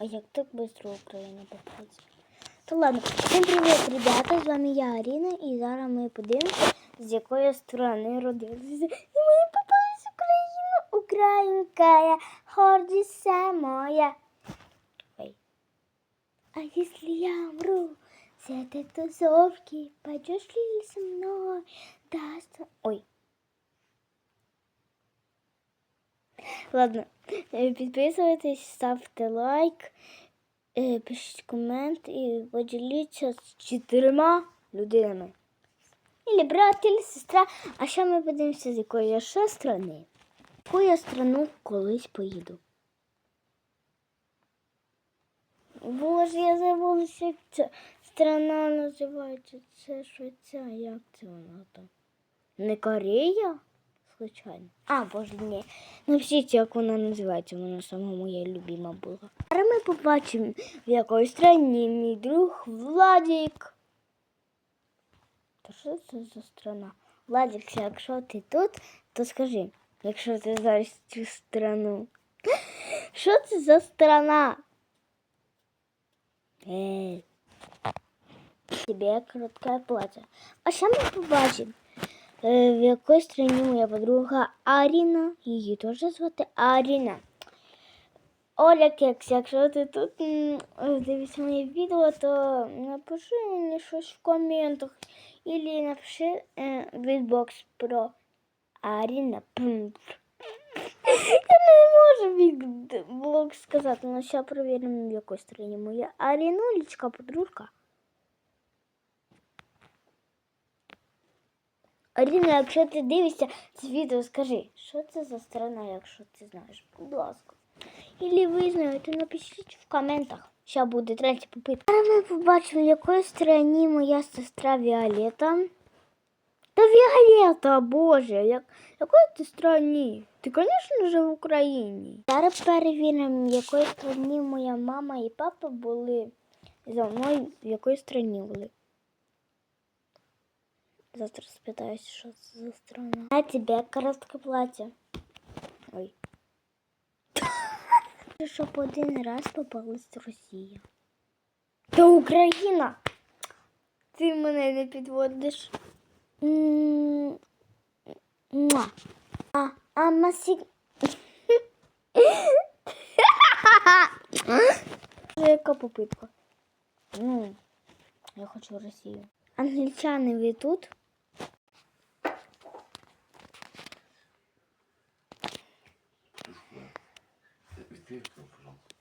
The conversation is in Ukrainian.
А як так швидко Україна попадається? То ладно, всім привіт, ребята! З вами я Аріна, і зараз ми подивимося, з якої сторони родилися. І ми попались в Україну, Українка, я, гордість моя. Ой. А если я умру с этой тусовки, пойдешь ли со мной? Даст... Ой. Ладно, е, підписуйтесь, ставте лайк, е, пишіть комент і поділіться з чотирма людинами. Ілі брат, ілі сестра. А ще ми подивимося, з якої я ще страни. Яку я страну колись поїду. Боже, я забулася, як ця страна називається. Це Швейцарія, як це вона там? Не Корея? Звичайно. А, боже, ні. Напишіть, як вона називається, вона сама моя любима була. Зараз ми побачимо, в якої страні мій друг Владік. Та що це за страна? Владік, якщо ти тут, то скажи, якщо ти знаєш цю страну. Що це за страна? Эй. Тебе короткое платье. А ще ми побачимо, в якій страні моя подруга Аріна. Її теж звати Аріна. Оля Кекс, якщо ти тут дивишся моє відео, то напиши мені щось в коментах. Или напиши е, відбокс про Аріна. Я не можу відблок сказати, але зараз перевіримо, в якій стороні моя Арінулечка, подружка. Аріна, якщо ти дивишся це відео, скажи, що це за сторона, якщо ти знаєш, будь ласка. Ілі ви знаєте, напишіть в коментах. Ще буде третя попитка. Зараз ми побачили, в якої стороні моя сестра Віолета. Та Віолета, боже, як, якої ти страні? Ти, звісно ж, в Україні. Зараз перевіримо, в якої страні моя мама і папа були за мною, в якої страні були. Завтра спитаюсь, що це за страна. А тебе коротке плаття. Ой. Щоб один раз попалась Росія. Та Україна. Ти мене не підводиш. А, а масі... Яка попитка? Я хочу Росію. Англічани, ви тут? Büyük bir.